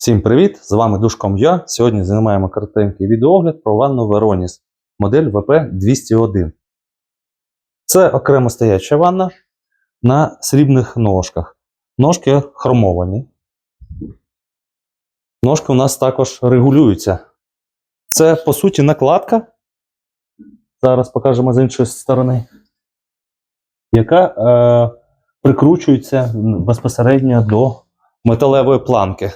Всім привіт! З вами Душком Я. Сьогодні знімаємо коротенький відеогляд про ванну Veronis модель VP201. Це окремо стояча ванна на срібних ножках. Ножки хромовані. Ножки у нас також регулюються. Це, по суті, накладка. Зараз покажемо з іншої сторони, яка е, прикручується безпосередньо до металевої планки.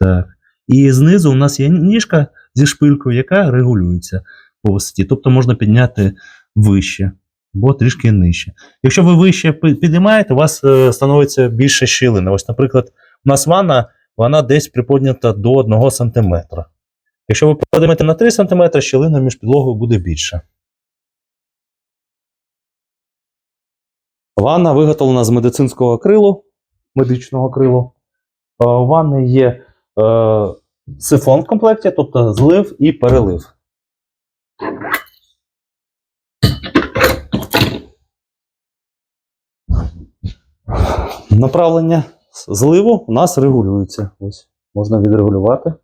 Так. І знизу у нас є ніжка зі шпилькою, яка регулюється по висоті. Тобто можна підняти вище або трішки нижче. Якщо ви вище підіймаєте, у вас е, становиться більше щілини. Ось, наприклад, у нас ванна, вона десь приподнята до 1 см. Якщо ви підіймете на 3 см, щілина між підлогою буде більша. Ванна виготовлена з медицинського акрилу, медичного акрилу. Е, У ванни є сифон в комплекті, тобто злив і перелив. Направлення зливу у нас регулюється. Ось можна відрегулювати,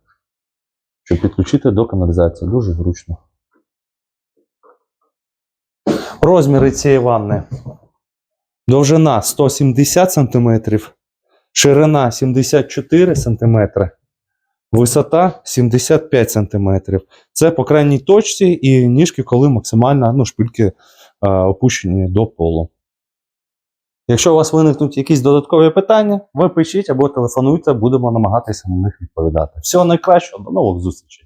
щоб підключити до каналізації. Дуже зручно. Розміри цієї ванни. Довжина 170 см, ширина 74 см, висота 75 см. Це по крайній точці і ніжки, коли максимально ну, шпильки е, опущені до полу. Якщо у вас виникнуть якісь додаткові питання, ви пишіть або телефонуйте, будемо намагатися на них відповідати. Всього найкращого, до нових зустрічей!